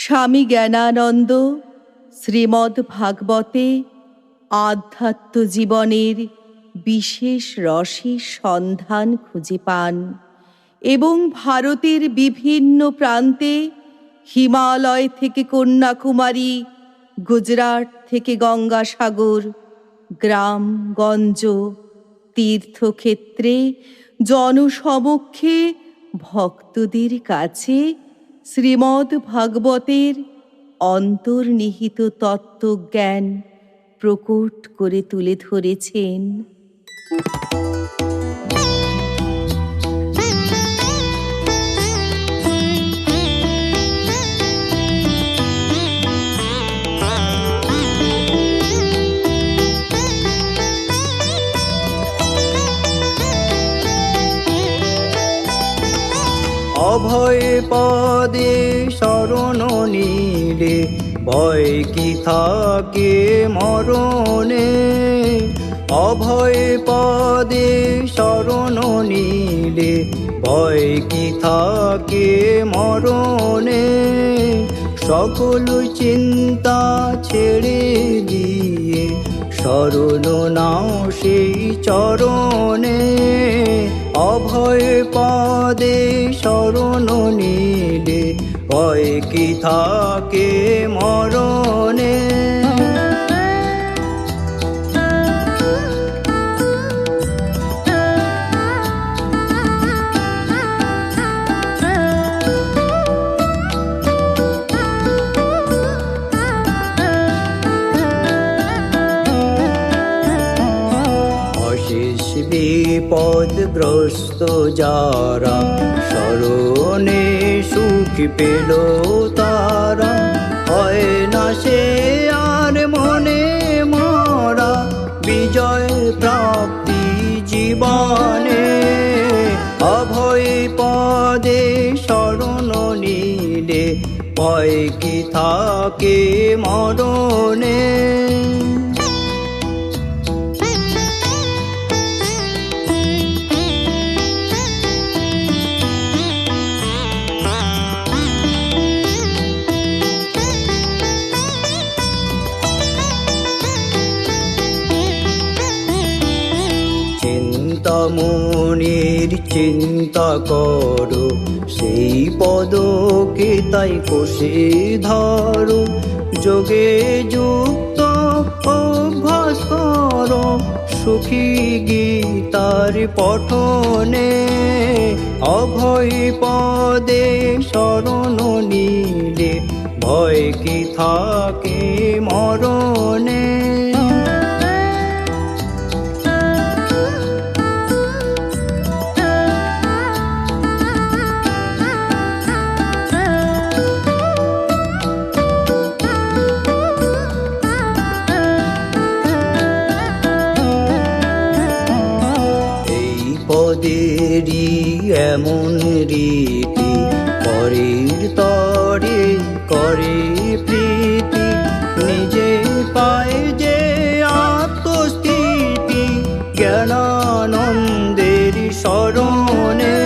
স্বামী জ্ঞানানন্দ, শ্রীমদ্ ভাগবতে আধ্যাত্ম জীবনের বিশেষ রসের সন্ধান খুঁজে পান এবং ভারতের বিভিন্ন প্রান্তে হিমালয় থেকে কন্যাকুমারী, গুজরাট থেকে গঙ্গাসাগর, গ্রামগঞ্জ তীর্থক্ষেত্রে জনসমক্ষে ভক্তদের কাছে শ্রীমদ্ ভাগবতের অন্তর্নিহিত তত্ত্বজ্ঞান প্রকট করে তুলে ধরেছেন। অভয় পদে শরণ নীলে, ভয় কি থাকে মরণে? অভয় পদে শরণ নীলে, ভয় কি থাকে মরণে? সকল চিন্তা ছেড়ে দিয়ে, শরণ নাও সেই চরণে। অভয় পদে শরণ নীলে ভয় কি থাকে মরণে? বিপদগ্রস্ত যারা স্মরণে সুখ পেল তারা, হয় না সে আর মনে মরা, বিজয় প্রাপ্তি জীবনে। অভয় পদে শরণ নীলে ভয় কি থাকে মরণে? চিন্তামণির চিন্তা করো, সেই পদকে তাই কষে ধরো। যোগে যুক্ত অভ্যাস করো, সুখী গীতার পঠনে। অভয় পদে শরণ নীলে ভয় কি থাকে মরণে? পদেরই এমন রীতি, পরের তরে করে প্রীতি। নিজে পায় যে আত্মস্থিতি, জ্ঞানানন্দের স্মরণে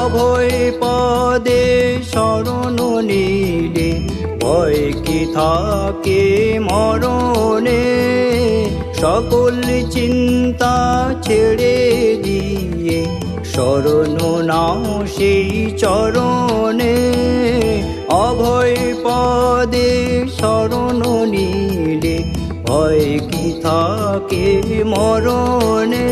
অভয় পদে শরণ নীলে, ভয় কি থাকে মরণে? সকল চিন্তা ছেড়ে দিয়ে শরণ নাও সেই চরণে। অভয় পদে শরণ নিলে ভয় কি থাকে মরণে?